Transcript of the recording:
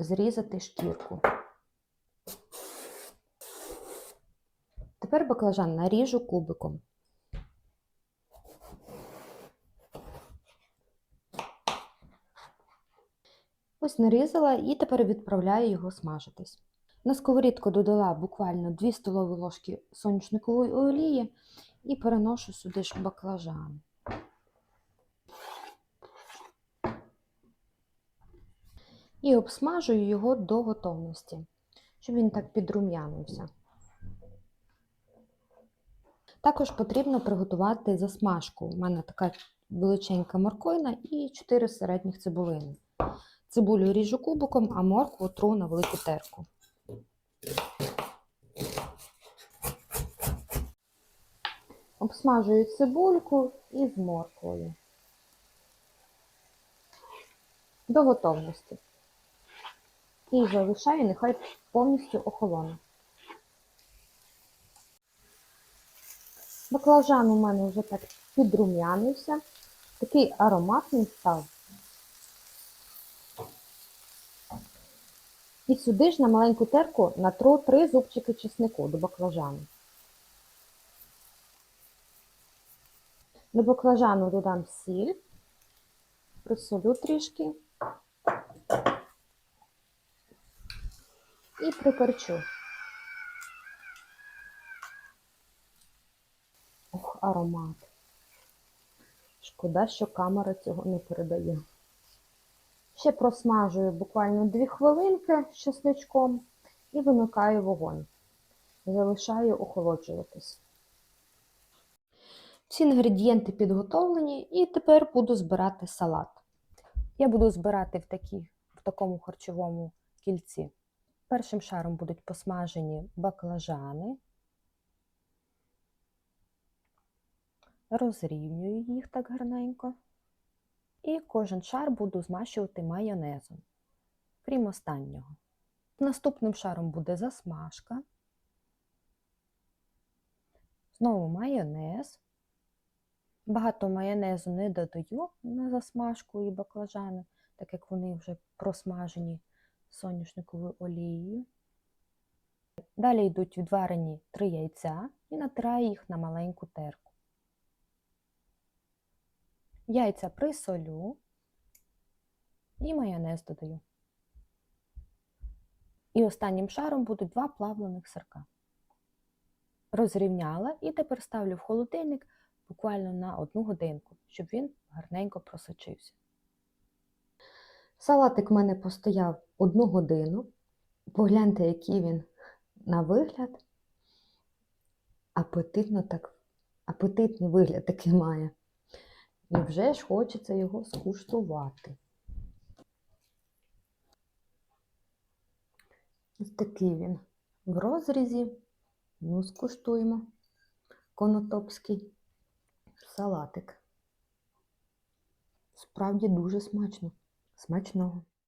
зрізати шкірку. Тепер баклажан наріжу кубиком. Ось нарізала і тепер відправляю його смажитись. На сковорідку додала буквально 2 столові ложки соняшникової олії і переношу сюди ж баклажан. І обсмажую його до готовності, щоб він так підрум'янився. Також потрібно приготувати засмажку. У мене така величенька морквина і 4 середніх цибулини. Цибулю ріжу кубиком, а моркву тру на велику терку. Обсмажую цибульку із морквою. До готовності. І залишаю, нехай повністю охолоне. Баклажан у мене вже так підрум'янився, такий ароматний став. І сюди ж на маленьку терку натру три зубчики чеснику до баклажану. До баклажану додам сіль, присолю трішки і приперчу. Ох, аромат. Шкода, що камера цього не передає. Ще просмажую буквально 2 хвилинки з чесничком і вимикаю вогонь. Залишаю охолоджуватись. Всі інгредієнти підготовлені, і тепер буду збирати салат. Я буду збирати в, такі, в такому харчовому кільці. Першим шаром будуть посмажені баклажани. Розрівнюю їх так гарненько. І кожен шар буду змащувати майонезом, крім останнього. Наступним шаром буде засмажка. Знову майонез. Багато майонезу не додаю на засмажку і баклажани, так як вони вже просмажені соняшниковою олією. Далі йдуть відварені 3 яйця і натираю їх на маленьку терку. Яйця присолю і майонез додаю. І останнім шаром будуть два плавлених сирка. Розрівняла і тепер ставлю в холодильник буквально на одну годинку, щоб він гарненько просочився. Салатик в мене постояв одну годину. Погляньте, який він на вигляд. Апетитно так, апетитний вигляд такий має. І вже ж хочеться його скуштувати. Ось такий він в розрізі. Ну, скуштуємо конотопський салатик. Справді дуже смачно. Смачного.